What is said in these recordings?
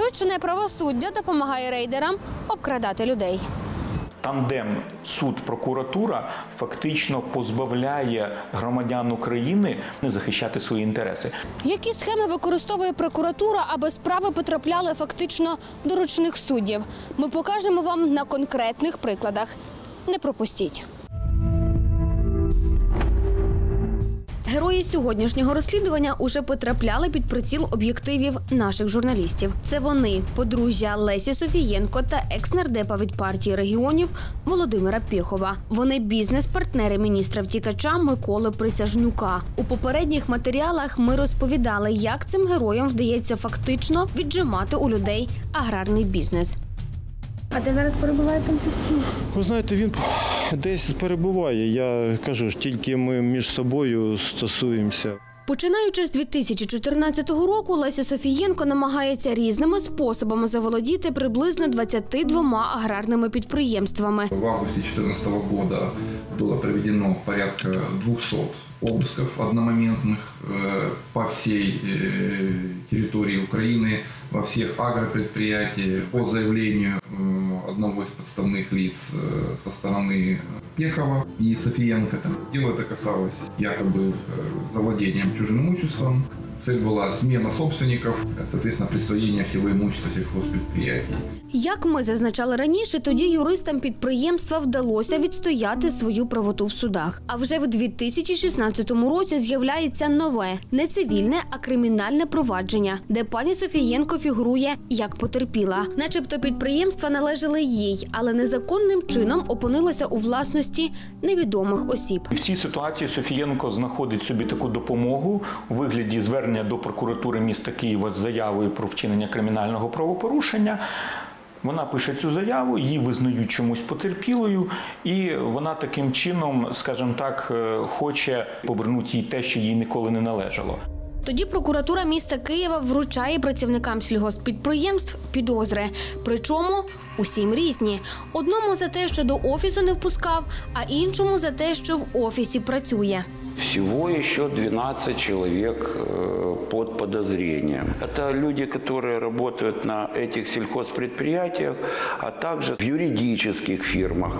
Пришвидшене правосуддя допомагає рейдерам обкрадати людей. Тандем суд прокуратура фактично позбавляє громадян України не захищати свої інтереси. Які схеми використовує прокуратура, аби справи потрапляли фактично до ручних суддів? Ми покажемо вам на конкретних прикладах. Не пропустіть. Герої сьогоднішнього розслідування уже потрапляли під приціл об'єктивів наших журналістів. Це вони, подружжя Лесі Софієнко та екс-нардепа від партії регіонів Володимира Пєхова. Вони бізнес-партнери міністра втікача Миколи Присяжнюка. У попередніх матеріалах ми розповідали, як цим героям вдається фактично віджимати у людей аграрний бізнес. А де зараз перебуває там постійно? Ви знаєте, він десь перебуває. Я кажу ж, тільки ми між собою стосуємося. Починаючи з 2014 року, Леся Софієнко намагається різними способами заволодіти приблизно 22 аграрними підприємствами. В августе 2014 года было проведено порядка 200 обысков одномоментных э, по всей э, территории Украины, во всех агропредприятиях. По заявлению э, одного из подставных лиц э, со стороны Пехова и Софиенко, там, дело это касалось якобы э, завладением чужим имуществом. Цель была смена собственников, соответственно, присвоение всего имущества сельхозпредприятий. Як ми зазначали раніше, тоді юристам підприємства вдалося відстояти свою правоту в судах. А вже в 2016 році з'являється нове не цивільне, а кримінальне провадження, де пані Софієнко фігурує як потерпіла, начебто підприємства належали їй, але незаконним чином опинилося у власності невідомих осіб. В цій ситуації Софієнко знаходить собі таку допомогу у вигляді звернення до прокуратури міста Києва з заявою про вчинення кримінального правопорушення. Вона пише цю заяву, її визнають чомусь потерпілою, і вона таким чином, скажімо так, е, хоче повернути їй те, що їй ніколи не належало. Тоді прокуратура міста Києва вручає працівникам сільгосппідприємств підозри. Причому усім різні. Одному за те, що до офісу не впускав, а іншому за те, що в офісі працює. Всего еще 12 человек э, под подозрением. Это люди, которые работают на этих сельхозпредприятиях, а также в юридических фирмах.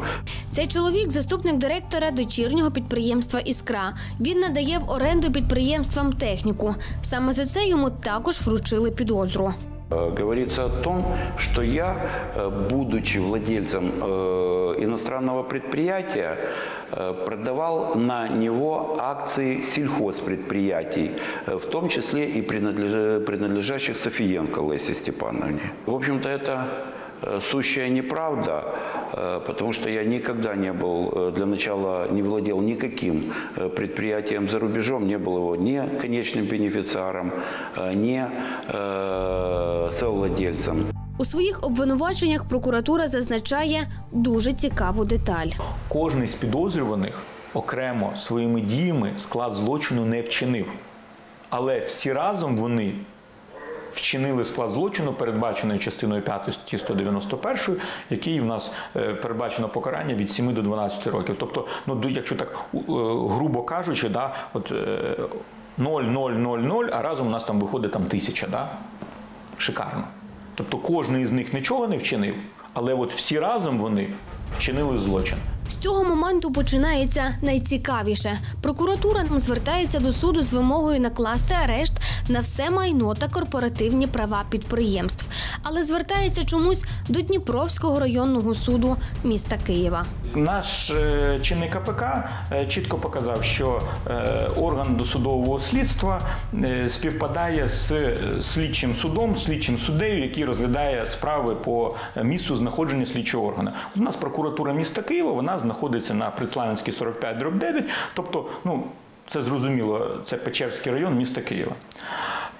Цей чоловік заступник директора дочірнього підприємства Іскра. Він надає в оренду підприємствам техніку. Саме за це йому також вручили підозру. Э, Говорится о том, что я, э, будучи владельцем э, иностранного предприятия, э, продавал на него акции сельхозпредприятий, э, в том числе и принадлеж- принадлежащих Софиенко Лесе Степановне. В общем-то, это э, сущая неправда, потому что я никогда не был, для начала не владел никаким предприятием за рубежом, не был его ни конечным бенефициаром, ни совладельцем. У своїх обвинуваченнях прокуратура зазначає дуже цікаву деталь. Кожний з підозрюваних окремо своїми діями склад злочину не вчинив. Але всі разом вони вчинили склад злочину, передбаченої частиною 5 статті 191, який в нас е, передбачено покарання від 7 до 12 років. Тобто, ну якщо так е, грубо кажучи, да, от е, 0, 0, 0, 0, а разом у нас там виходить там тисяча. Да? Шикарно. Тобто кожен із них нічого не вчинив, але от всі разом вони вчинили злочин. З цього моменту починається найцікавіше. Прокуратура звертається до суду з вимогою накласти арешт на все майно та корпоративні права підприємств, але звертається чомусь до Дніпровського районного суду міста Києва. Наш е, чинний КПК е, чітко показав, що е, орган досудового слідства співпадає з слідчим судом, слідчим суддею, який розглядає справи по місцю знаходження слідчого органу. У нас прокуратура міста Києва вона знаходиться на Приславянській 45 дроб 9, тобто, ну. Це зрозуміло, це Печерський район міста Києва.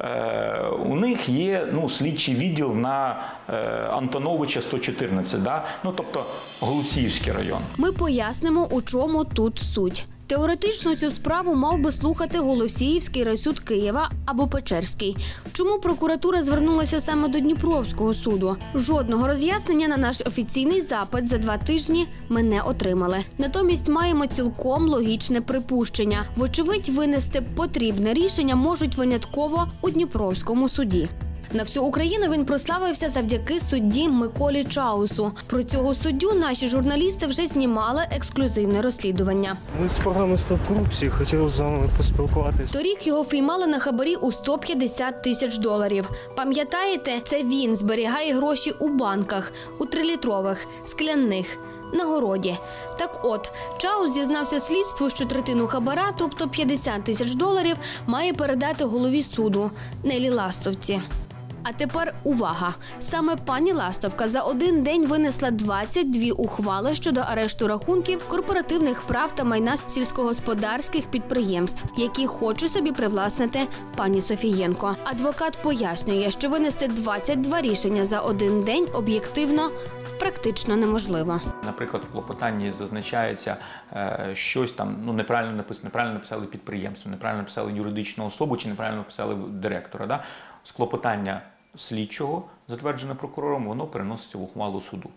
Е, у них є ну, слідчий відділ на е, Антоновича 114, да? ну, тобто Голосіївський район. Ми пояснимо, у чому тут суть. Теоретично цю справу мав би слухати Голосіївський райсуд Києва або Печерський. Чому прокуратура звернулася саме до Дніпровського суду? Жодного роз'яснення на наш офіційний запит за два тижні ми не отримали. Натомість маємо цілком логічне припущення. Вочевидь, винести потрібне рішення можуть винятково у Дніпровському суді. На всю Україну він прославився завдяки судді Миколі Чаусу. Про цього суддю наші журналісти вже знімали ексклюзивне розслідування. Ми з програми «Стоп корупції» хотіли з вами поспілкуватися. Торік його впіймали на хабарі у 150 тисяч доларів. Пам'ятаєте, це він зберігає гроші у банках, у трилітрових, скляних. На городі. Так от, Чаус зізнався слідству, що третину хабара, тобто 50 тисяч доларів, має передати голові суду Нелі Ластовці. А тепер увага! Саме пані Ластовка за один день винесла 22 ухвали щодо арешту рахунків корпоративних прав та майна сільськогосподарських підприємств, які хоче собі привласнити пані Софієнко. Адвокат пояснює, що винести 22 рішення за один день об'єктивно практично неможливо. Наприклад, в клопотанні зазначається е, щось там ну неправильно написано, неправильно написали підприємство, неправильно написали юридичну особу чи неправильно написали директора. Да? З клопотання слідчого, затверджене прокурором, воно переноситься в ухвалу суду.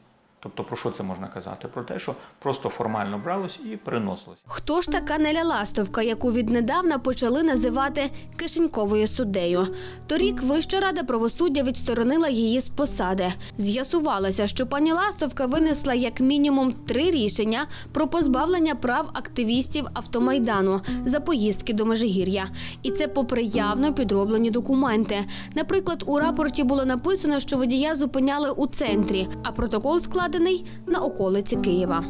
Тобто про що це можна казати? Про те, що просто формально бралось і переносилось. Хто ж така Неля Ластовка, яку віднедавна почали називати кишеньковою суддею? Торік Вища рада правосуддя відсторонила її з посади. З'ясувалося, що пані Ластовка винесла як мінімум три рішення про позбавлення прав активістів автомайдану за поїздки до Межигір'я. І це попри явно підроблені документи. Наприклад, у рапорті було написано, що водія зупиняли у центрі, а протокол складений на околиці Києва.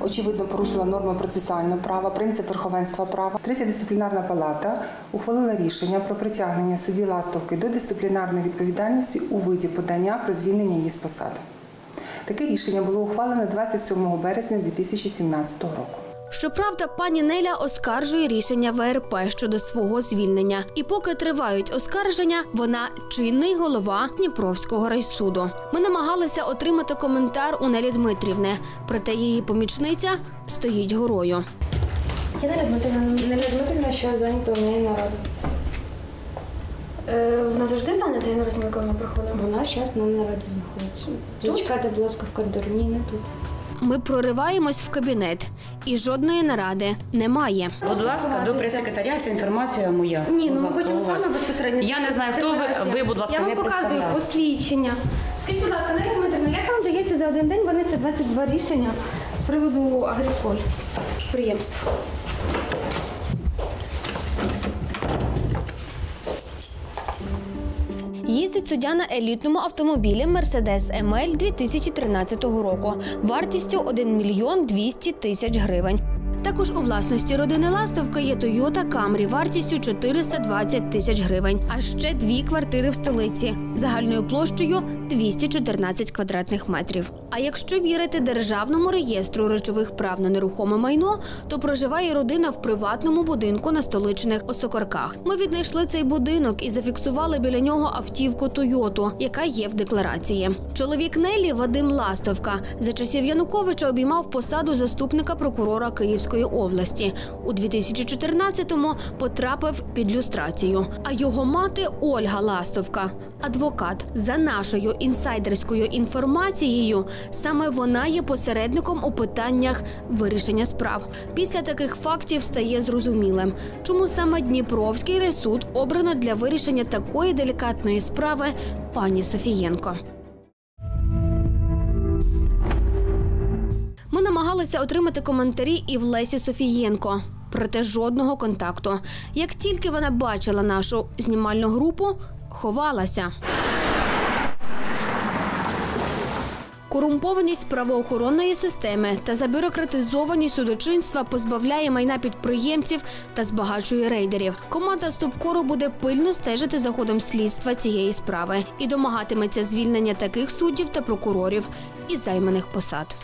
очевидно порушила норми процесуального права, принцип верховенства права. Третя дисциплінарна палата ухвалила рішення про притягнення судді Ластовки до дисциплінарної відповідальності у виді подання про звільнення її з посади. Таке рішення було ухвалене 27 березня 2017 року. Щоправда, пані Неля оскаржує рішення ВРП щодо свого звільнення. І поки тривають оскарження, вона чинний голова Дніпровського райсуду. Ми намагалися отримати коментар у Нелі Дмитрівни, проте її помічниця стоїть горою. Я Неля Дмитрівна на місці. Неля Дмитрівна, що зайнята в неї нарада. Е, Вона завжди зайнята, я не розумію, коли ми приходимо. Вона зараз на нараді знаходиться. Тут? Зачекайте, будь ласка, в коридорі. Ні, не тут. Ми прориваємось в кабінет, і жодної наради немає. Будь ласка, до прес-секретаря вся інформація моя. Ні, ну ми хочемо саме з вами безпосередньо. Я не знаю, хто ви. Ви, будь ласка, Я вам показую посвідчення. Скажіть, будь ласка, Неля Дмитрівна, як вам вдається за один день винести 22 рішення з приводу агріколь підприємств? Їздить суддя на елітному автомобілі Мерседес МЛ 2013 року вартістю 1 мільйон 200 тисяч гривень. Також у власності родини Ластовка є Toyota Camry вартістю 420 тисяч гривень, а ще дві квартири в столиці загальною площею 214 квадратних метрів. А якщо вірити державному реєстру речових прав на нерухоме майно, то проживає родина в приватному будинку на столичних Осокорках. Ми віднайшли цей будинок і зафіксували біля нього автівку Тойоту, яка є в декларації. Чоловік Нелі Вадим Ластовка за часів Януковича обіймав посаду заступника прокурора Київської області. У 2014-му потрапив під люстрацію. А його мати Ольга Ластовка, адвокат, за нашою інсайдерською інформацією, саме вона є посередником у питаннях вирішення справ. Після таких фактів стає зрозумілим, чому саме Дніпровський райсуд обрано для вирішення такої делікатної справи пані Софієнко. Намагалися отримати коментарі і в Лесі Софієнко. Проте жодного контакту. Як тільки вона бачила нашу знімальну групу, ховалася. Корумпованість правоохоронної системи та забюрократизованість судочинства позбавляє майна підприємців та збагачує рейдерів. Команда Стопкору буде пильно стежити за ходом слідства цієї справи і домагатиметься звільнення таких суддів та прокурорів із займаних посад.